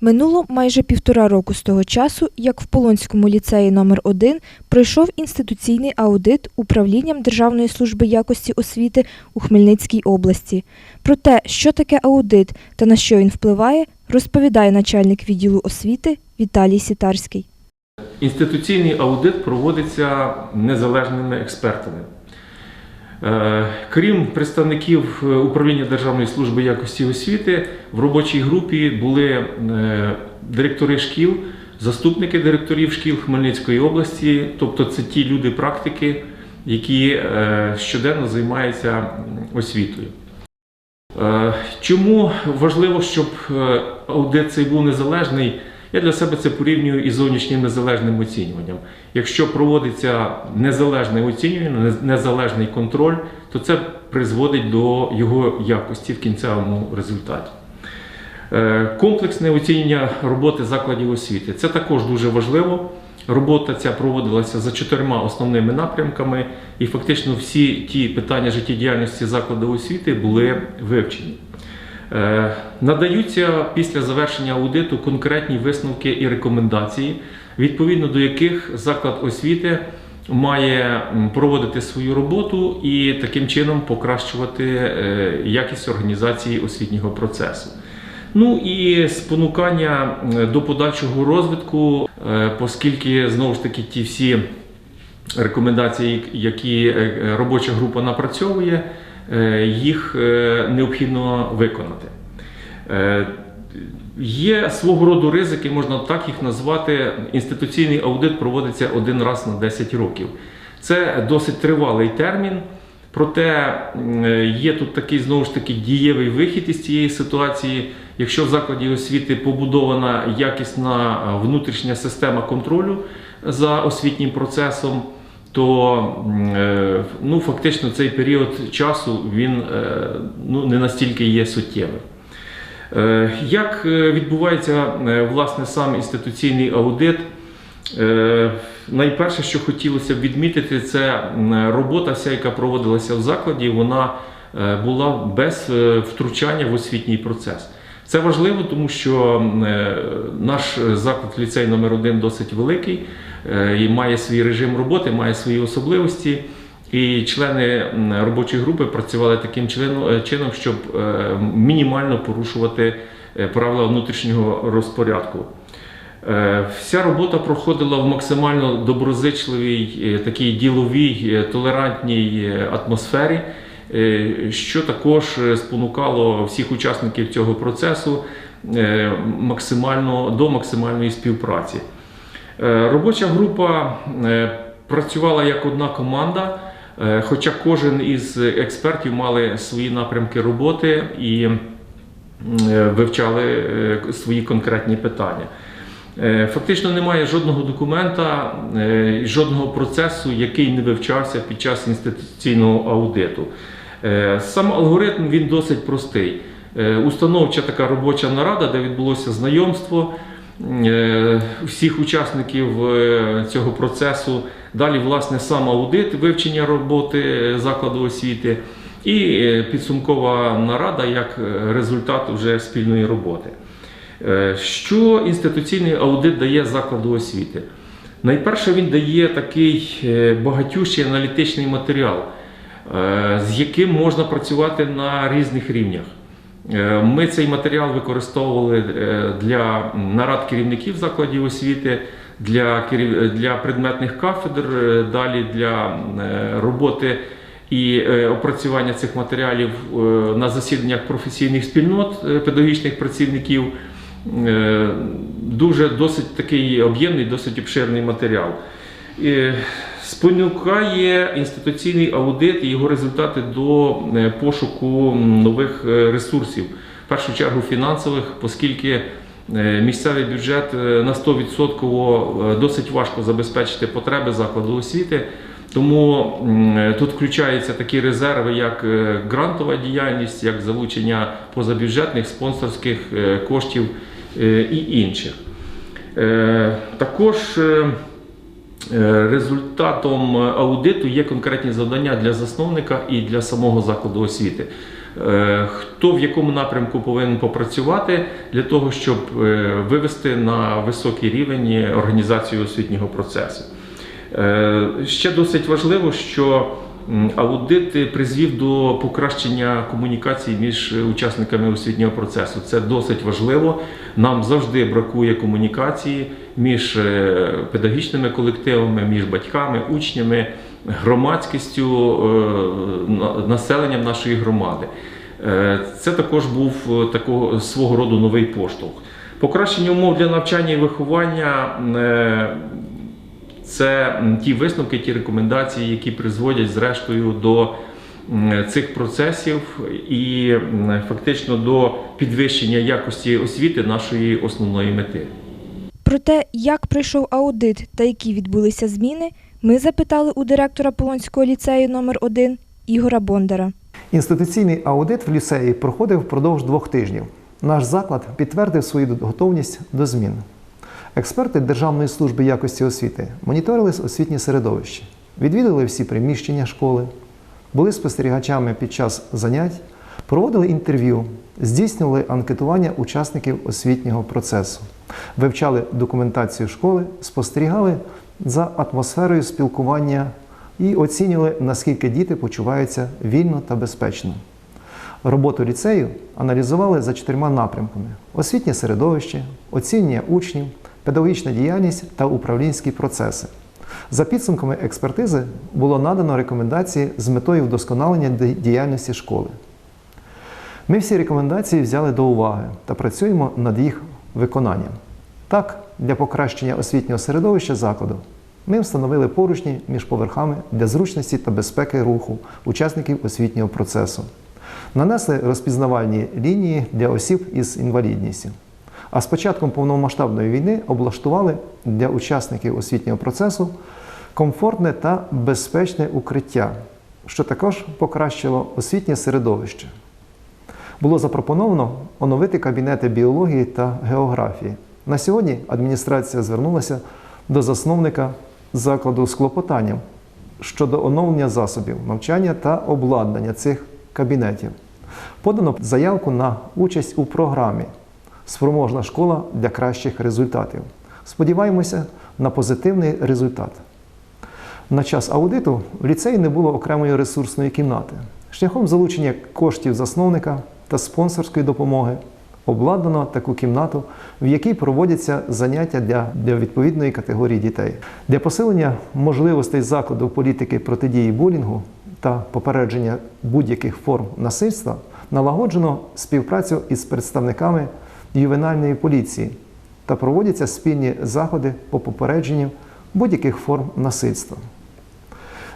Минуло майже півтора року з того часу, як в Полонському ліцеї номер 1 пройшов інституційний аудит управлінням Державної служби якості освіти у Хмельницькій області. Про те, що таке аудит та на що він впливає, розповідає начальник відділу освіти Віталій Сітарський. Інституційний аудит проводиться незалежними експертами. Е, Крім представників е, управління Державної служби якості освіти, в робочій групі були е, директори шкіл, заступники директорів шкіл Хмельницької області, тобто це ті люди-практики, які е, щоденно займаються освітою. Чому важливо, щоб аудит цей був незалежний? Я для себе це порівнюю із зовнішнім незалежним оцінюванням. Якщо проводиться незалежне оцінювання, незалежний контроль, то це призводить до його якості в кінцевому результаті. Е, Комплексне оцінювання роботи закладів освіти це також дуже важливо. Робота ця проводилася за чотирма основними напрямками, і фактично всі ті питання життєдіяльності закладу освіти були вивчені. Е, Надаються після завершення аудиту конкретні висновки і рекомендації, відповідно до яких заклад освіти має проводити свою роботу і таким чином покращувати е, якість організації освітнього процесу. Ну і спонукання до подальшого розвитку, е, оскільки знову ж таки ті всі рекомендації, які е, робоча група напрацьовує, е, їх е, необхідно виконати. Е, Є свого роду ризики, можна так їх назвати. Інституційний аудит проводиться один раз на 10 років. Це досить тривалий термін. Проте е, є тут такий знову ж таки дієвий вихід із цієї ситуації. Якщо в закладі освіти побудована якісна е, внутрішня система контролю за освітнім процесом, то е, ну, фактично цей період часу він е, ну, не настільки є суттєвим. Е, Як відбувається власне сам інституційний аудит? Найперше, що хотілося б відмітити, це робота, вся, яка проводилася в закладі, вона була без втручання в освітній процес. Це важливо, тому що наш заклад ліцей номер 1 досить великий і має свій режим роботи, має свої особливості. І члени робочої групи працювали таким е, чином, щоб е, мінімально порушувати е, правила внутрішнього розпорядку. Е, Вся робота проходила в максимально доброзичливій, е, такій діловій, е, толерантній е, атмосфері, е, що також е, спонукало всіх учасників цього процесу е, максимально, до максимальної співпраці. Е, Робоча група е, працювала як одна команда, е, хоча кожен із експертів мали свої напрямки роботи і вивчали свої конкретні питання. Фактично немає жодного документа, і жодного процесу, який не вивчався під час інституційного аудиту. Сам алгоритм він досить простий. Установча така робоча нарада, де відбулося знайомство всіх учасників е, цього процесу. Далі, власне, сам аудит вивчення роботи е, закладу освіти і е, підсумкова нарада як е, результат вже спільної роботи. Е, Що інституційний аудит дає закладу освіти? Найперше він дає такий е, багатющий аналітичний матеріал, е, з яким можна працювати на різних рівнях. Е, Ми цей матеріал використовували е, для нарад керівників закладів освіти, для, керів- для предметних кафедр, е, далі для роботи і опрацювання цих матеріалів на засіданнях професійних спільнот педагогічних працівників. Дуже досить такий об'ємний, досить обширний матеріал. Спонукає інституційний аудит і його результати до е, пошуку нових е, ресурсів, в першу чергу фінансових, оскільки е, місцевий бюджет на 100% е, досить важко забезпечити потреби закладу освіти. Тому тут включаються такі резерви, як грантова діяльність, як залучення позабюджетних спонсорських коштів і інших. Також Результатом аудиту є конкретні завдання для засновника і для самого закладу освіти. е, хто в якому напрямку повинен попрацювати для того, щоб е, вивести на високий рівень організацію освітнього процесу. Е, Ще досить важливо, що аудит призвів до покращення комунікації між учасниками освітнього процесу. Це досить важливо. Нам завжди бракує комунікації між е, педагогічними колективами, між батьками, учнями, громадськістю, е, населенням нашої громади. Е, Це також був е, такого свого роду новий поштовх. Покращення умов для навчання і виховання е, це ті висновки, ті рекомендації, які призводять зрештою до цих процесів і фактично до підвищення якості освіти нашої основної мети. Про те, як пройшов аудит та які відбулися зміни, ми запитали у директора Полонського ліцею номер 1 Ігора Бондара. Інституційний аудит в ліцеї проходив впродовж двох тижнів. Наш заклад підтвердив свою готовність до змін. Експерти Державної служби якості освіти моніторили освітнє середовище, відвідали всі приміщення школи, були спостерігачами під час занять, проводили інтерв'ю, здійснювали анкетування учасників освітнього процесу, вивчали документацію школи, спостерігали за атмосферою спілкування і оцінювали, наскільки діти почуваються вільно та безпечно. Роботу ліцею аналізували за чотирма напрямками: освітнє середовище, оцінювання учнів, педагогічна діяльність та управлінські процеси. За підсумками експертизи було надано рекомендації з метою вдосконалення діяльності школи. Ми всі рекомендації взяли до уваги та працюємо над їх виконанням. Так, для покращення освітнього середовища закладу ми встановили поручні між поверхами для зручності та безпеки руху учасників освітнього процесу. Нанесли розпізнавальні лінії для осіб із інвалідністю. А з початком повномасштабної війни облаштували для учасників освітнього процесу комфортне та безпечне укриття, що також покращило освітнє середовище. Було запропоновано оновити кабінети біології та географії. На сьогодні адміністрація звернулася до засновника закладу з клопотанням щодо оновлення засобів навчання та обладнання цих кабінетів. Подано заявку на участь у програмі Спроможна школа для кращих результатів. Сподіваємося на позитивний результат. На час аудиту в ліцеї не було окремої ресурсної кімнати. Шляхом залучення коштів засновника та спонсорської допомоги обладнано таку кімнату, в якій проводяться заняття для, для відповідної категорії дітей. Для посилення можливостей закладу політики протидії булінгу та попередження будь-яких форм насильства налагоджено співпрацю із представниками ювенальної поліції та проводяться спільні заходи по попередженню будь-яких форм насильства.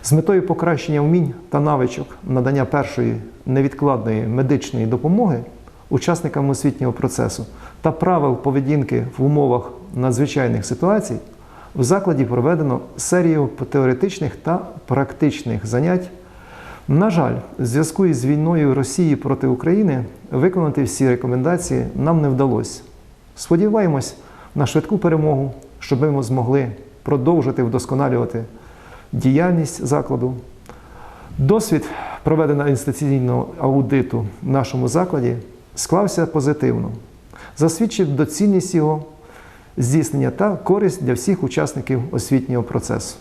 З метою покращення вмінь та навичок надання першої невідкладної медичної допомоги учасникам освітнього процесу та правил поведінки в умовах надзвичайних ситуацій в закладі проведено серію теоретичних та практичних занять. На жаль, в зв'язку із війною Росії проти України виконати всі рекомендації нам не вдалося. Сподіваємось на швидку перемогу, щоб ми змогли продовжити вдосконалювати діяльність закладу. Досвід проведеного інституційного аудиту в нашому закладі склався позитивно, засвідчив доцільність його здійснення та користь для всіх учасників освітнього процесу.